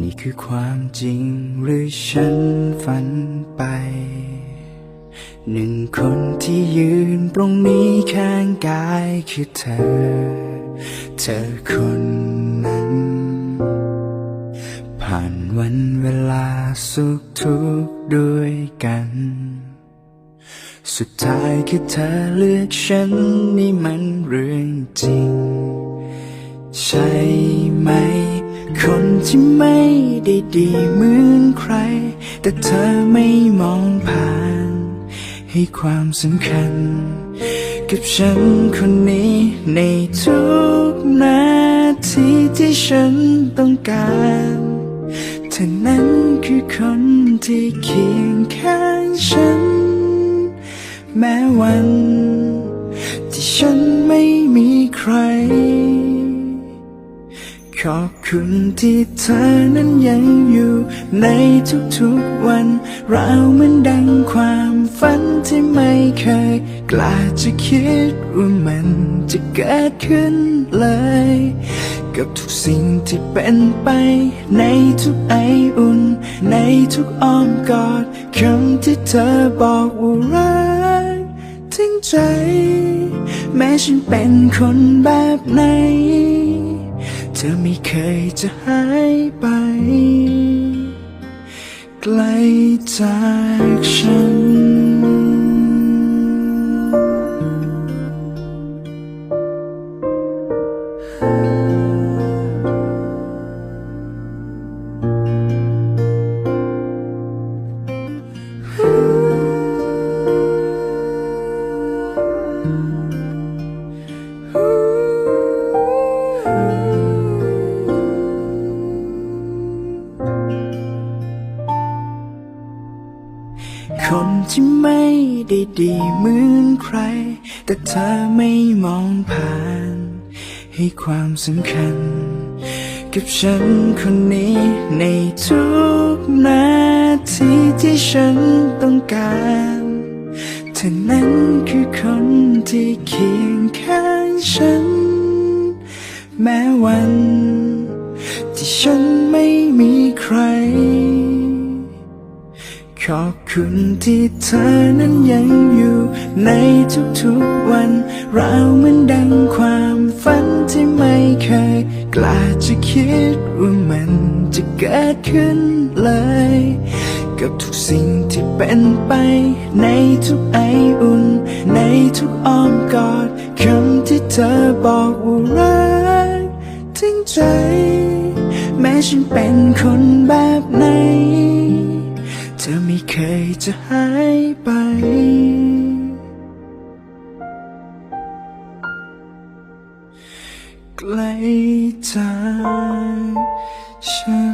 นี่คือความจริงหรือฉันฝันไป หนึ่งคนที่ยืนตรงนี้ข้างกายคือเธอ เธอคนนั้น ผ่านวันเวลาสุขทุกข์ด้วยกัน สุดท้ายคือเธอเลือกฉันนี่มันเด้ดีเหมือนใคร แต่เธอไม่มองผ่าน ให้ความสำคัญ กับฉันคนนี้ในทุกนาทีที่ฉันต้องการเธอนั้นคือคนที่เคียงข้างฉัน แม้วัน ที่ฉันไม่มีใคร ขอบคุณที่เธอนั้นยังอยู่ในทุกๆวัน เราเหมือนดังความฝันที่ไม่เคย กล้าจะคิดว่ามันจะเกิดขึ้นเลย กับทุกสิ่งที่เป็นไป ในทุกไออุ่น ในทุกอ้อมกอดคำที่เธอบอกว่ารักถึงใจ แม้ฉันเป็นคนแบบไหน ธอไม่เคยจะหายไป ไกลจากฉัน คนที่ไม่ได้ดีเหมือนใคร แต่เธอไม่มองผ่าน ให้ความสำคัญ กับฉันคนนี้ในทุกนาทีที่ฉันต้องการเธอนั้นคือคนที่เคียงข้างฉัน แม้วัน ที่ฉันไม่มีใคร ขอบคุณที่เธอนั้นยังอยู่ในทุกๆวัน เราเหมือนดังความฝันที่ไม่เคย กล้าจะคิดว่ามันจะเกิดขึ้นเลย กับทุกสิ่งที่เป็นไป ในทุกไออุ่น ในทุกอ้อมกอดคำที่เธอบอกว่ารักถึงใจ แม้ฉันเป็นคนแบบไหน จะหายไป ไกลจากฉัน